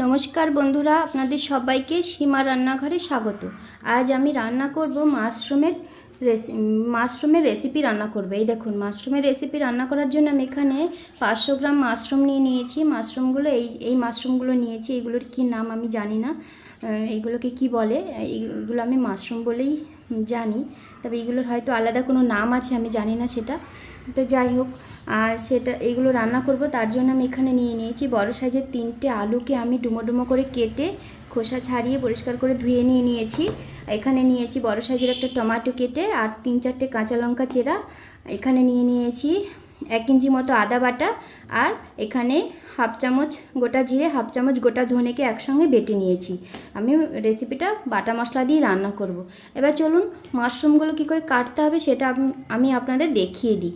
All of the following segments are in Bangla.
নমস্কার বন্ধুরা, আপনাদের সবাইকে সীমা রান্নাঘরে স্বাগত। আজ আমি রান্না করব মাশরুমের রেসি, মাশরুমের রেসিপি রান্না করব। এই দেখুন, মাশরুমের রেসিপি রান্না করার জন্য আমি এখানে পাঁচশো গ্রাম মাশরুম নিয়ে নিয়েছি। মাশরুমগুলো এই এই মাশরুমগুলো নিয়েছি। এগুলোর কি নাম আমি জানি না। এইগুলোকে কি বলে? এইগুলো আমি মাশরুম বলেই জানি। তবে এইগুলোর হয়তো আলাদা কোনো নাম আছে, আমি জানি না সেটা। তো যাই হোক আর সেটা, এগুলো রান্না করব, তার জন্য আমি এখানে নিয়ে নিয়েছি বড় সাইজের তিনটে আলুকে আমি ডুমো ডুমো করে কেটে খোসা ছাড়িয়ে পরিষ্কার করে ধুয়ে নিয়ে নিয়েছি। এখানে নিয়েছি বড় সাইজের একটা টমেটো কেটে আর তিন চারটে কাঁচা লঙ্কা চেরা। এখানে নিয়ে নিয়েছি এক ইঞ্চি মতো আদা বাটা আর এখানে হাফ চামচ গোটা জিরে, হাফ চামচ গোটা ধনেকে একসঙ্গে বেটে নিয়েছি। আমি রেসিপিটা বাটা মশলা দিয়ে রান্না করব। এবার চলুন মাশরুমগুলো কী করে কাটতে হবে সেটা আমি আপনাদের দেখিয়ে দিই।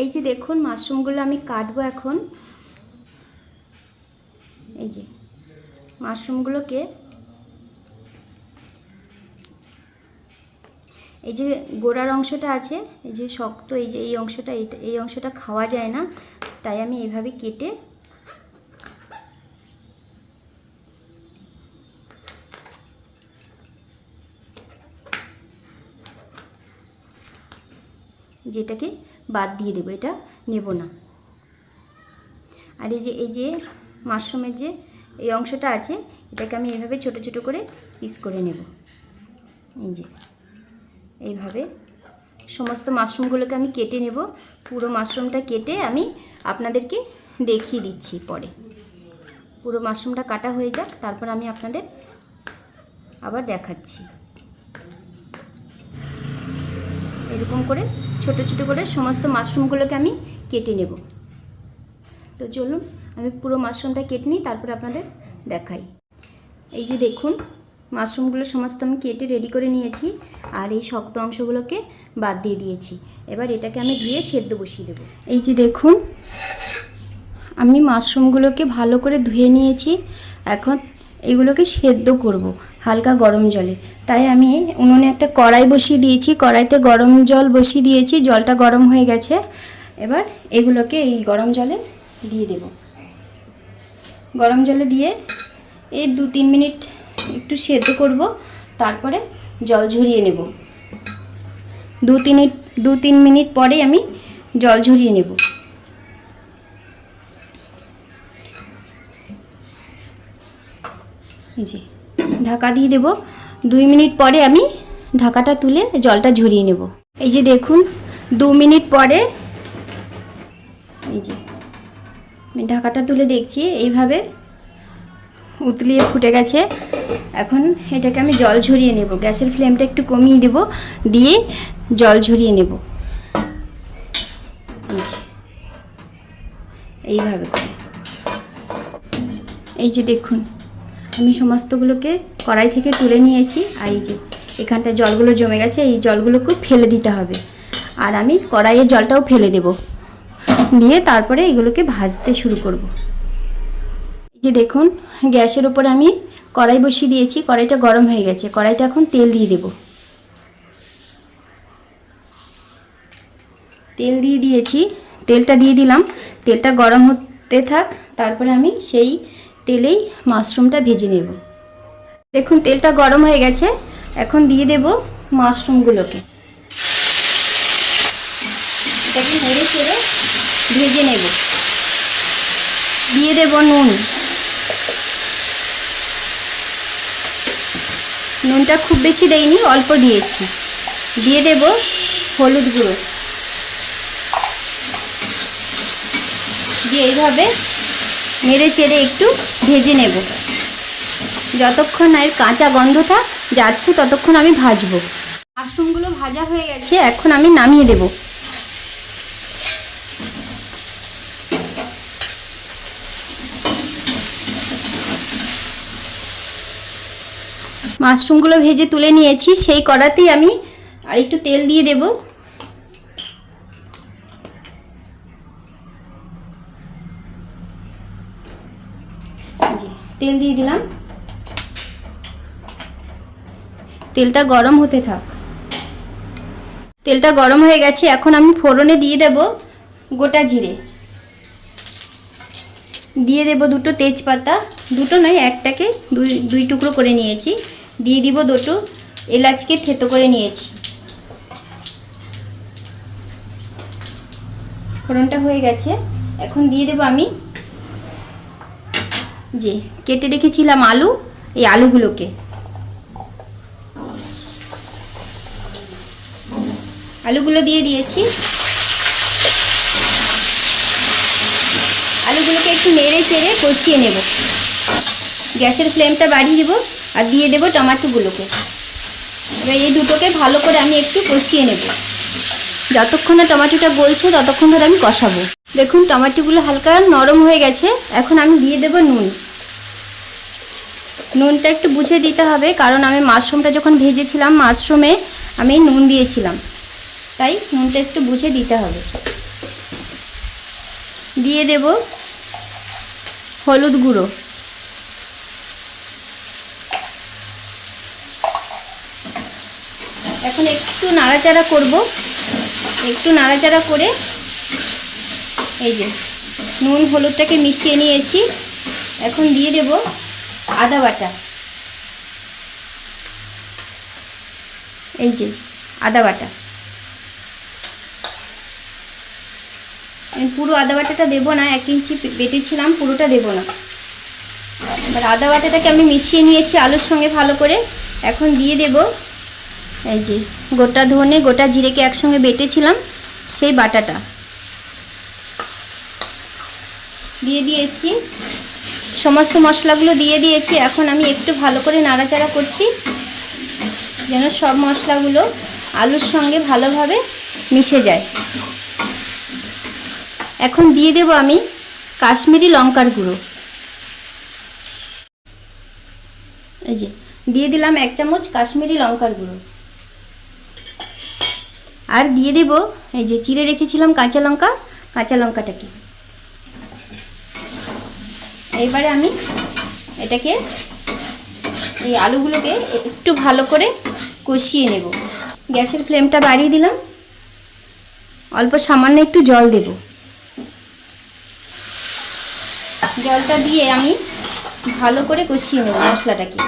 এই যে দেখুন, মাশরুমগুলো আমি কাটবো এখন। এই যে, মাশরুমগুলোকে এই যে গোড়ার অংশটা আছে, এই যে শক্ত, এই যে এই অংশটা এই অংশটা খাওয়া যায় না, তাই আমি এইভাবে কেটে যেটাকে বাদ দিয়ে দেবো, এটা নেব না। আর এই যে এই যে মাশরুমের যে এই অংশটা আছে, এটাকে আমি এইভাবে ছোট ছোট করে পিস করে নেব। এই যে, এইভাবে সমস্ত মাশরুমগুলোকে আমি কেটে নেব। পুরো মাশরুমটা কেটে আমি আপনাদেরকে দেখিয়ে দিচ্ছি পরে। পুরো মাশরুমটা কাটা হয়ে যাক, তারপর আমি আপনাদের আবার দেখাচ্ছি। এরকম করে ছোট ছোট করে সমস্ত মাশরুমগুলোকে আমি কেটে নেব। তো চলুন, আমি পুরো মাশরুমটা কেটে নিই, তারপর আপনাদের দেখাই। এই যে দেখুন, মাশরুমগুলো সমস্ত আমি কেটে রেডি করে নিয়েছি আর এই শক্ত অংশগুলোকে বাদ দিয়ে দিয়েছি। এবার এটাকে আমি ধুয়ে সেদ্ধ বসিয়ে দেবো। এই যে দেখুন, আমি মাশরুমগুলোকে ভালো করে ধুয়ে নিয়েছি। এখন এগুলোকে সেদ্ধ করব, হালকা গরম জলে। তাই আমি উনুনে একটা কড়াই বসিয়ে দিয়েছি। কড়াইতে গরম জল বসিয়ে দিয়েছি। জলটা গরম হয়ে গেছে। এবার এগুলোকে এই গরম জলে দিয়ে দেব। গরম জলে দিয়ে এই দু তিন মিনিট একটু সেদ্ধ করব। তারপরে জল ঝরিয়ে নেব। দু তিন দু তিন মিনিট পরে আমি জল ঝরিয়ে নেব। যে, ঢাকা দিয়ে দেব। দুই মিনিট পরে আমি ঢাকাটা তুলে জলটা ঝরিয়ে নেব। এই যে দেখুন, দু মিনিট পরে এই যে ঢাকাটা তুলে দেখছি, এইভাবে উতলিয়ে ফুটে গেছে। এখন এটাকে আমি জল ঝরিয়ে নেব। গ্যাসের ফ্লেমটা একটু কমিয়ে দেব, দিয়ে জল ঝরিয়ে নেব। এই এইভাবে করে। এই যে দেখুন আমি সমস্তগুলোকে কড়াই থেকে তুলে নিয়েছি আর এই যে এখানটা জলগুলো জমে গেছে, এই জলগুলোকেও ফেলে দিতে হবে। আর আমি কড়াইয়ের জলটাও ফেলে দেব। দিয়ে তারপরে এগুলোকে ভাজতে শুরু করব। এই যে দেখুন, গ্যাসের উপর আমি কড়াই বসিয়ে দিয়েছি, কড়াইটা গরম হয়ে গেছে। কড়াইতে এখন তেল দিয়ে দেব। তেল দিয়ে দিয়েছি, তেলটা দিয়ে দিলাম। তেলটা গরম হতে থাক, তারপরে আমি সেই তেলেই মাশরুমটা ভেজে নেব। দেখুন, তেলটা গরম হয়ে গেছে। এখন দিয়ে দেব মাশরুমগুলোকে। এটাকে নেড়ে চেড়ে ভেজে নেব। দিয়ে দেব নুন। নুনটা খুব বেশি দেইনি, অল্প দিয়েছি। দিয়ে দেব হলুদ গুঁড়ো। দিয়ে এইভাবে নেড়ে চেড়ে একটু ভেজে নেব। যতক্ষণ এর কাঁচা গন্ধটা যাচ্ছে, ততক্ষণ আমি ভাজবো। মাশরুমগুলো ভাজা হয়ে গেছে, এখন আমি নামিয়ে দেব। মাশরুমগুলো ভেজে তুলে নিয়েছি, সেই কড়াতেই আমি আর একটু তেল দিয়ে দেব। তেল দিয়ে দিলাম। তেলটা গরম হতে থাক। তেলটা গরম হয়ে গেছে, এখন আমি ফোড়নে দিয়ে দেব গোটা জিরে। দিয়ে দেব দুটো তেজপাতা। দুটো নয়, একটাকে দুই দুই টুকরো করে নিয়েছি। দিয়ে দিব দুটো এলাচকে থেতো করে নিয়েছি। ফোড়নটা হয়ে গেছে। এখন দিয়ে দেব আমি যে কেটে রেখেছিলাম আলু, এই আলুগুলোকে। আলুগুলো দিয়ে দিয়েছি। আলুগুলোকে একটু নেড়ে চেড়ে কষিয়ে নেব। গ্যাসের ফ্লেমটা বাড়িয়ে দেবো আর দিয়ে দেবো টমাটোগুলোকে। এবার এই দুটোকে ভালো করে আমি একটু কষিয়ে নেব। যতক্ষণ না টমাটোটা গলছে, ততক্ষণ ধরে আমি কষাবো। দেখুন, টমাটোগুলো হালকা নরম হয়ে গেছে। এখন আমি দিয়ে দেবো নুন। নুনটা একটু বুঝে দিতে হবে, কারণ আমি মাশরুমটা যখন ভেজেছিলাম মাশরুমে, আমি নুন দিয়েছিলাম। তাই নুনটা একটু বুঝে দিতে হবে। দিয়ে দেব হলুদ গুঁড়ো। এখন একটু নাড়াচাড়া করব। একটু নাড়াচাড়া করে এই যে, নুন হলুদটাকে মিশিয়ে নিয়েছি। এখন দিয়ে দেব আদা বাটা। এই যে, আদা বাটা। পুরো আদা বাটাটা দেবো না, এক ইঞ্চি বেটেছিলাম, পুরোটা দেবো না। এবার আদা বাটাটাকে আমি মিশিয়ে নিয়েছি আলুর সঙ্গে ভালো করে। এখন দিয়ে দেব এই যে, গোটা ধনে, গোটা জিরেকে একসঙ্গে বেটেছিলাম সেই বাটাটা। দিয়ে দিয়েছি। সমস্ত মশলাগুলো দিয়ে দিয়েছি। এখন আমি একটু ভালো করে নাড়াচাড়া করছি। যেন সব মশলাগুলো আলুর সঙ্গে ভালোভাবে মিশে যায়। এখন দিয়ে দেব আমি কাশ্মীরি লঙ্কার গুঁড়ো। এই যে, দিয়ে দিলাম এক চামচ কাশ্মীরি লঙ্কার গুঁড়ো। আর দিয়ে দেব, এই যে, চিড়ে রেখেছিলাম কাঁচা লঙ্কা। কাঁচা লঙ্কাটাকে। এইবারে আমি এটাকে, এই আলুগুলোকে একটু ভালো করে কষিয়ে নেব। গ্যাসের ফ্লেমটা বাড়িয়ে দিলাম। অল্প সামান্য একটু জল দেব। জলটা দিয়ে আমি ভালো করে কষিয়ে নেব মশলাটাকে,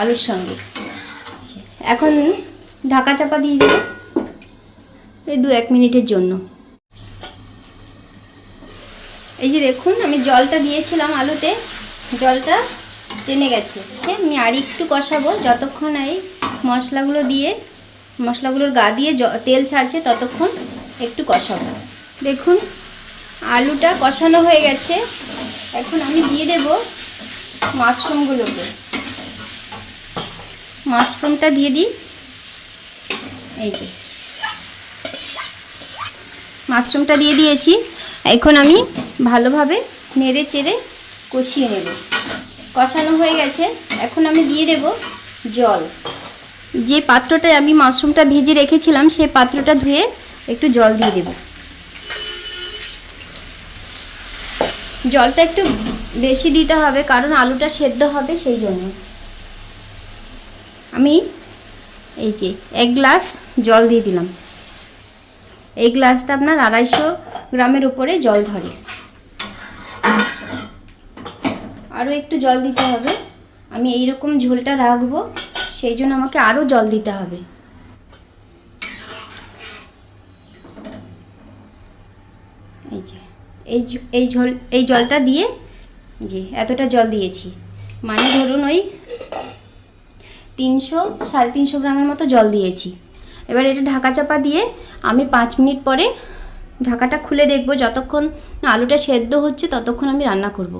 আলুর সঙ্গে। এখন ঢাকা চাপা দিয়ে দেব এই দু এক মিনিটের জন্য। এই যে দেখুন, আমি জলটা দিয়েছিলাম আলুতে। জলটা টেনে গেছে। সে আমি আর একটু কষাবো। যতক্ষণ এই মশলাগুলো দিয়ে, মশলাগুলোর গা দিয়ে তেল ছাড়ছে, ততক্ষণ একটু কষাবো। দেখুন, আলুটা কষানো হয়ে গেছে। এখন আমি দিয়ে দেব মাশরুমগুলোকে। মাশরুমটা দিয়ে দিই। এই যে। মাশরুমটা দিয়ে দিয়েছি। এখন আমি ভালোভাবে নেড়ে চেড়ে কষিয়ে নেব। কষানো হয়ে গেছে। এখন আমি দিয়ে দেব জল। যে পাত্রটায় আমি মাশরুমটা ভেজে রেখেছিলাম সেই পাত্রটা ধুয়ে একটু জল দিয়ে দেব। জলটা একটু বেশি দিতে হবে, কারণ আলুটা সেদ্ধ হবে সেই জন্য। আমি এই যে এক গ্লাস জল দিয়ে দিলাম। এই গ্লাসটা আপনার আড়াইশো গ্রামের উপরে জল ধরে। আরও একটু জল দিতে হবে। আমি এই রকম ঝোলটা রাখব, সেই জন্য আমাকে আরও জল দিতে হবে। এই যে, এই এই ঝোল, এই জলটা দিয়ে জি এতটা জল দিয়েছি। মানে ধরুন ওই তিনশো, সাড়ে তিনশো গ্রামের মতো জল দিয়েছি। এবার এটা ঢাকা চাপা দিয়ে আমি পাঁচ মিনিট পরে ঢাকাটা খুলে দেখব, যতক্ষণ আলুটা সেদ্ধ হচ্ছে ততক্ষণ আমি রান্না করব।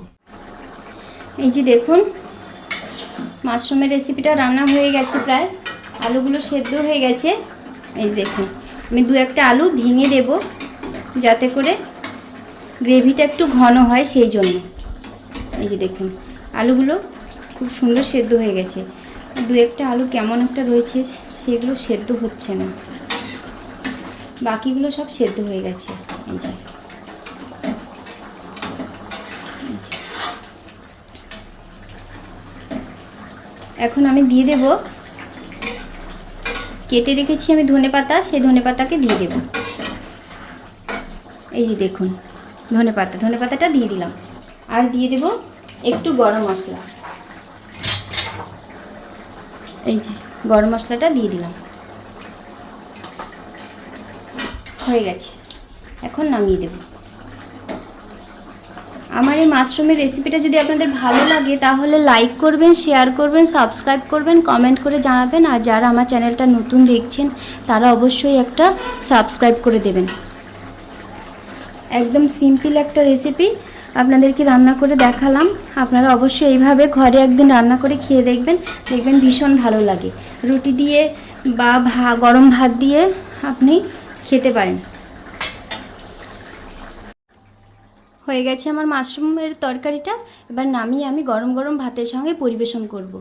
এই যে দেখুন, মাশরুমের রেসিপিটা রান্না হয়ে গেছে প্রায়, আলুগুলো সেদ্ধ হয়ে গেছে। এই দেখুন, আমি দু একটা আলু ভেঙে দেব, যাতে করে গ্রেভিটা একটু ঘন হয় সেই জন্য। এই যে দেখুন, আলুগুলো খুব সুন্দর সেদ্ধ হয়ে গেছে। দু একটা আলু কেমন একটা রয়েছে, সেগুলো সেদ্ধ হচ্ছে না। বাকিগুলো সব সেদ্ধ হয়ে গেছে। এই যে। এখন আমি দিয়ে দেব। কেটে রেখেছি আমি ধনে পাতা, সেই ধনে পাতাকে দিয়ে দেব। এই যে দেখুন, ধনে পাতা, ধনে পাতাটা দিয়ে দিলাম। আর দিয়ে দেব একটু গরম মশলা। এই যে, গরম মশলাটা দিয়ে দিলাম। হয়ে গেছে। এখন নামিয়ে দেব। আমার এই মাশরুমের রেসিপিটা যদি আপনাদের ভালো লাগে, তাহলে লাইক করবেন শেয়ার করবেন সাবস্ক্রাইব করবেন কমেন্ট করে জানাবেন। আর যারা আমার চ্যানেলটা নতুন দেখছেন, তারা অবশ্যই একটা সাবস্ক্রাইব করে দেবেন। একদম সিম্পল একটা রেসিপি আপনাদেরকে রান্না করে দেখালাম। আপনারা অবশ্যই এইভাবে ঘরে একদিন রান্না করে খেয়ে দেখবেন। দেখবেন ভীষণ ভালো লাগে। রুটি দিয়ে বা ভা গরম ভাত দিয়ে আপনি খেতে পারেন হয়ে গেছে আমার মাশরুমের তরকারিটা এবার নামিয়ে আমি গরম গরম ভাতের সঙ্গে পরিবেশন করব।